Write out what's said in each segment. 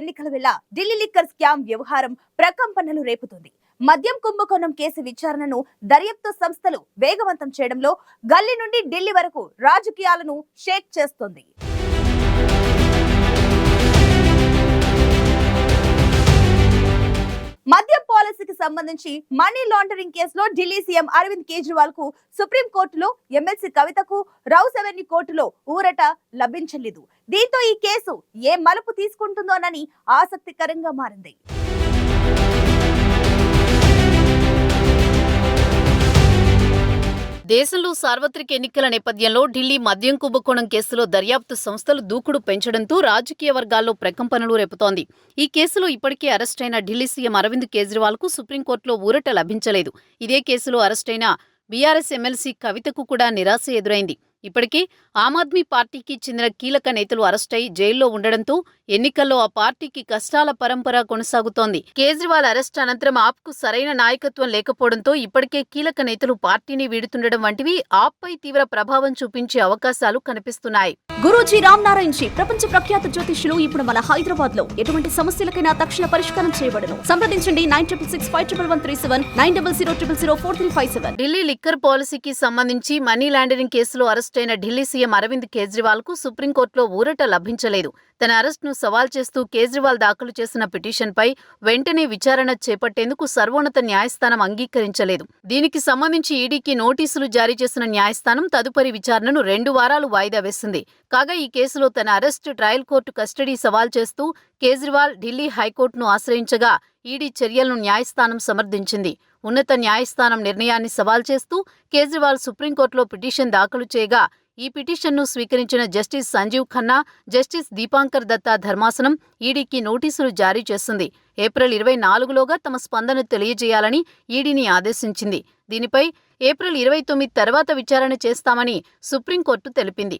ఎన్నికల వేళ Delhi liquor scam వ్యవహారం ప్రకంపనలు రేపుతుంది. మద్యం కుంభకోణం కేసు విచారణను దర్యాప్తు సంస్థలు వేగవంతం చేయడంలో గల్లీ నుండి ఢిల్లీ వరకు రాజకీయాలను షేక్ చేస్తోంది. మద్యం పాలసీకి సంబంధించి మనీ లాండరింగ్ కేసులో ఢిల్లీ సీఎం అరవింద్ కేజ్రీవాల్కు సుప్రీం కోర్టులో ఎమ్మెల్సీ కవితకు రౌస్ అవెన్యూ కోర్టులో ఊరట లభించలేదు. దీంతో ఈ కేసు ఏ మలుపు తీసుకుంటుందోనని ఆసక్తికరంగా మారింది. దేశంలో సార్వత్రిక ఎన్నికల నేపథ్యంలో ఢిల్లీ మద్యం కుంభకోణం కేసులో దర్యాప్తు సంస్థలు దూకుడు పెంచడంతో రాజకీయ వర్గాల్లో ప్రకంపనలు రేపుతోంది. ఈ కేసులో ఇప్పటికే అరెస్టైన ఢిల్లీ సీఎం అరవింద్ కేజ్రీవాల్కు సుప్రీంకోర్టులో ఊరట లభించలేదు. ఇదే కేసులో అరెస్టైన బీఆర్ఎస్ ఎమ్మెల్సీ కవితకు కూడా నిరాశ ఎదురైంది. ఇప్పటికే ఆమ్ ఆద్మీ పార్టీకి చెందిన కీలక నేతలు అరెస్టై జైల్లో ఉండడంతో ఎన్నికల్లో ఆ పార్టీకి కష్టాల పరంపర కొనసాగుతోంది. కేజ్రీవాల్ అరెస్ట్ అనంతరం ఆప్కు సరైన నాయకత్వం లేకపోవడంతో ఇప్పటికే కీలక నేతలు పార్టీని వీడుతుండడం వంటివి ఆప్పై తీవ్ర ప్రభావం చూపించే అవకాశాలు కనిపిస్తున్నాయి. గురూజీ రామ్ నారాయణ్ జీ ప్రపంచ ప్రఖ్యాత జ్యోతిష్యులు ఇప్పుడు మన హైదరాబాద్లో ఎటువంటి సమస్యలకైనా తక్షణ పరిష్కారం చేయబడను. సంప్రదించండి nine triple six five triple one three seven nine double zero triple zero four three five seven. Delhi liquor పాలసీకి సంబంధించి మనీ లాండరింగ్ కేసులో అరెస్టైన ఢిల్లీ సీఎం అరవింద్ కేజ్రీవాల్కు సుప్రీంకోర్టులో ఊరట లభించలేదు. తన అరెస్ట్ను సవాల్ చేస్తూ కేజ్రీవాల్ దాఖలు చేసిన పిటిషన్పై వెంటనే విచారణ చేపట్టేందుకు సర్వోన్నత న్యాయస్థానం అంగీకరించలేదు. దీనికి సంబంధించి ఈడీకి నోటీసులు జారీ చేసిన న్యాయస్థానం తదుపరి విచారణను రెండు వారాలు వాయిదా వేసింది. కాగా ఈ కేసులో తన అరెస్ట్ ట్రయల్ కోర్టు కస్టడీ సవాల్ చేస్తూ కేజ్రీవాల్ ఢిల్లీ హైకోర్టును ఆశ్రయించగా ఈడీ చర్యలను న్యాయస్థానం సమర్థించింది. ఉన్నత న్యాయస్థానం నిర్ణయాన్ని సవాల్ చేస్తూ కేజ్రీవాల్ సుప్రీంకోర్టులో పిటిషన్ దాఖలు చేయగా ఈ పిటిషన్ను స్వీకరించిన జస్టిస్ సంజీవ్ ఖన్నా జస్టిస్ దీపాంకర్ దత్తా ధర్మాసనం ఈడీకి నోటీసులు జారీ చేసింది ఏప్రిల్ ఇరవై నాలుగులోగా తమ స్పందన తెలియజేయాలని ఈడీని ఆదేశించింది. దీనిపై ఏప్రిల్ ఇరవై తొమ్మిది తర్వాత విచారణ చేస్తామని సుప్రీంకోర్టు తెలిపింది.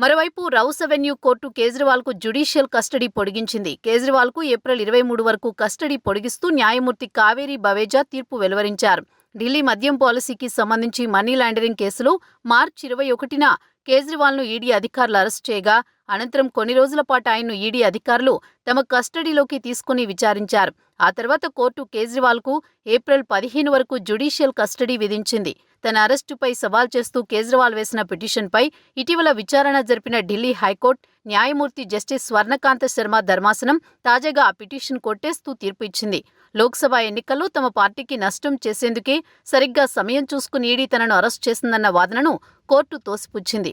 మరోవైపు రౌస్ అవెన్యూ కోర్టు కేజ్రీవాల్కు జ్యుడిషియల్ కస్టడీ పొడిగించింది. కేజ్రీవాల్కు ఏప్రిల్ ఇరవై మూడు వరకు కస్టడీ పొడిగిస్తూ న్యాయమూర్తి కావేరీ బవేజా తీర్పు వెలువరించారు. ఢిల్లీ మద్యం పాలసీకి సంబంధించి మనీ లాండరింగ్ కేసులో మార్చి ఇరవై ఒకటిన కేజ్రీవాల్ను ఈడీ అధికారులు అరెస్ట్ చేయగా అనంతరం కొన్ని రోజుల పాటు ఆయన్ను ఈడీ అధికారులు తమ కస్టడీలోకి తీసుకుని విచారించారు. ఆ తర్వాత కోర్టు కేజ్రీవాల్కు ఏప్రిల్ పదిహేను వరకు జ్యుడీషియల్ కస్టడీ విధించింది. తన అరెస్టుపై సవాల్ చేస్తూ కేజ్రీవాల్ వేసిన పిటిషన్పై ఇటీవల విచారణ జరిపిన ఢిల్లీ హైకోర్టు న్యాయమూర్తి జస్టిస్ స్వర్ణకాంత శర్మ ధర్మాసనం తాజాగా ఆ పిటిషన్ కొట్టేస్తూ తీర్పు ఇచ్చింది. లోక్సభ ఎన్నికల్లో తమ పార్టీకి నష్టం చేసేందుకే సరిగ్గా సమయం చూసుకుని ఈడీ తనను అరెస్ట్ చేసిందన్న వాదనను కోర్టు తోసిపుచ్చింది.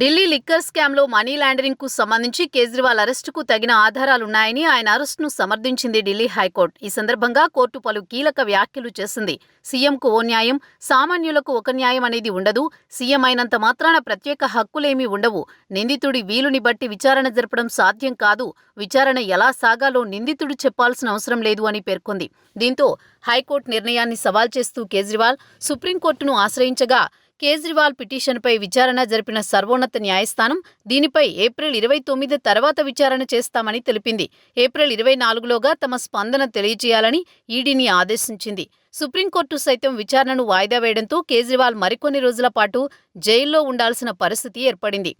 ఢిల్లీ లిక్కర్ స్కామ్లో మనీ లాండరింగ్కు సంబంధించి కేజ్రీవాల్ అరెస్టుకు తగిన ఆధారాలున్నాయని ఆయన అరెస్టును సమర్థించింది ఢిల్లీ హైకోర్టు. ఈ సందర్భంగా కోర్టు పలు కీలక వ్యాఖ్యలు చేసింది. సీఎంకు ఓ న్యాయం సామాన్యులకు ఒక న్యాయం అనేది ఉండదు. సీఎం అయినంత మాత్రాన ప్రత్యేక హక్కులేమీ ఉండవు. నిందితుడి వీలుని బట్టి విచారణ జరపడం సాధ్యం కాదు. విచారణ ఎలా సాగాలో నిందితుడు చెప్పాల్సిన అవసరం లేదు అని పేర్కొంది. దీంతో హైకోర్టు నిర్ణయాన్ని సవాల్ చేస్తూ కేజ్రీవాల్ సుప్రీంకోర్టును ఆశ్రయించగా కేజ్రీవాల్ పిటిషన్పై విచారణ జరిపిన సర్వోన్నత న్యాయస్థానం దీనిపై ఏప్రిల్ ఇరవై తొమ్మిది తర్వాత విచారణ చేస్తామని తెలిపింది. ఏప్రిల్ ఇరవై నాలుగులోగా తమ స్పందన తెలియజేయాలని ఈడీని ఆదేశించింది. సుప్రీంకోర్టు సైతం విచారణను వాయిదా వేయడంతో కేజ్రీవాల్ మరికొన్ని రోజుల పాటు జైల్లో ఉండాల్సిన పరిస్థితి ఏర్పడింది.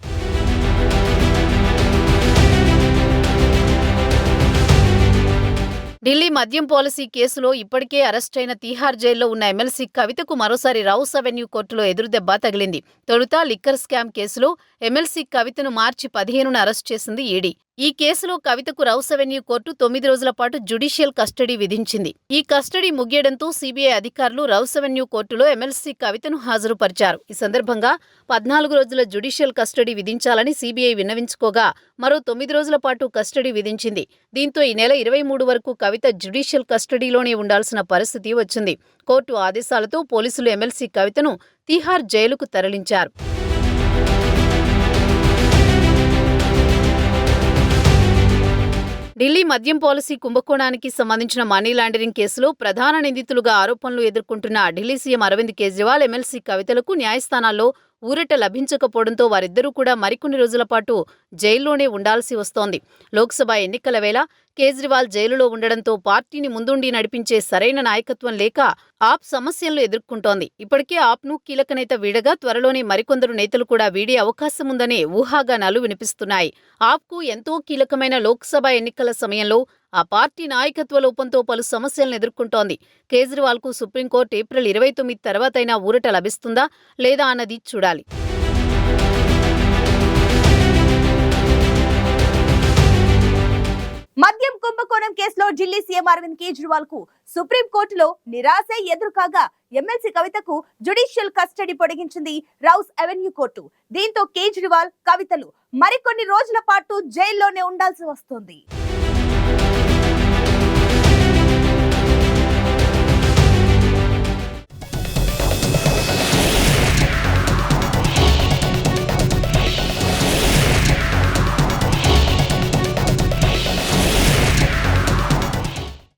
ఢిల్లీ మద్యం పాలసీ కేసులో ఇప్పటికే అరెస్టైన తీహార్ జైల్లో ఉన్న ఎమ్మెల్సీ కవితకు మరోసారి రౌస్ అవెన్యూ కోర్టులో ఎదురుదెబ్బ తగిలింది. తొలుత లిక్కర్ స్కామ్ కేసులో ఎమ్మెల్సీ కవితను మార్చి పదిహేనున అరెస్ట్ చేసింది ఈడీ. ఈ కేసులో కవితకు రౌస్ అవెన్యూ కోర్టు తొమ్మిది రోజుల పాటు జుడిషియల్ కస్టడీ విధించింది. ఈ కస్టడీ ముగియడంతో సీబీఐ అధికారులు రౌస్ అవెన్యూ కోర్టులో ఎమ్మెల్సీ కవితను హాజరుపరిచారు. ఈ సందర్భంగా పద్నాలుగు రోజుల జుడిషియల్ కస్టడీ విధించాలని సీబీఐ విన్నవించుకోగా మరో తొమ్మిది రోజుల పాటు కస్టడీ విధించింది. దీంతో ఈ నెల ఇరవై మూడు వరకు కవిత జుడిషియల్ కస్టడీలోనే ఉండాల్సిన పరిస్థితి వచ్చింది. కోర్టు ఆదేశాలతో పోలీసులు ఎమ్మెల్సీ కవితను తీహార్ జైలుకు తరలించారు. ఢిల్లీ మద్యం పాలసీ కుంభకోణానికి సంబంధించిన మనీ లాండరింగ్ కేసులో ప్రధాన నిందితులుగా ఆరోపణలు ఎదుర్కొంటున్న ఢిల్లీ సీఎం అరవింద్ కేజ్రీవాల్ ఎమ్మెల్సీ కవితలకు న్యాయస్థానాల్లో ఊరట లభించకపోవడంతో వారిద్దరూ కూడా మరికొన్ని రోజుల పాటు జైల్లోనే ఉండాల్సి వస్తోంది. లోక్సభ ఎన్నికల వేళ కేజ్రీవాల్ జైలులో ఉండడంతో పార్టీని ముందుండి నడిపించే సరైన నాయకత్వం లేక ఆప్ సమస్యలను ఎదుర్కొంటోంది. ఇప్పటికే ఆప్ను కీలక నేత వీడగా త్వరలోనే మరికొందరు నేతలు కూడా వీడే అవకాశం ఉందనే ఊహాగానాలు వినిపిస్తున్నాయి. ఆప్కు ఎంతో కీలకమైన లోక్సభ ఎన్నికల సమయంలో ఆ పార్టీ నాయకత్వ లోపంతో పలు సమస్యలను ఎదుర్కొంటోంది. కేజ్రీవాల్కు సుప్రీంకోర్టు ఏప్రిల్ ఇరవై తొమ్మిది తర్వాతైనా ఊరట లభిస్తుందా లేదా అన్నది చూడాలి. మద్యం కుంభకోణం కేసులో ఢిల్లీ సీఎం అరవింద్ కేజ్రీవాల్కు సుప్రీంకోర్టులో నిరాశ ఎదురుకాగా ఎమ్మెల్సీ కవితకు జుడిషియల్ కస్టడీ పొడిగించింది రౌస్ అవెన్యూ కోర్టు. దీంతో కేజ్రీవాల్ కవితలు మరికొన్ని రోజుల పాటు జైల్లోనే ఉండాల్సి వస్తుంది.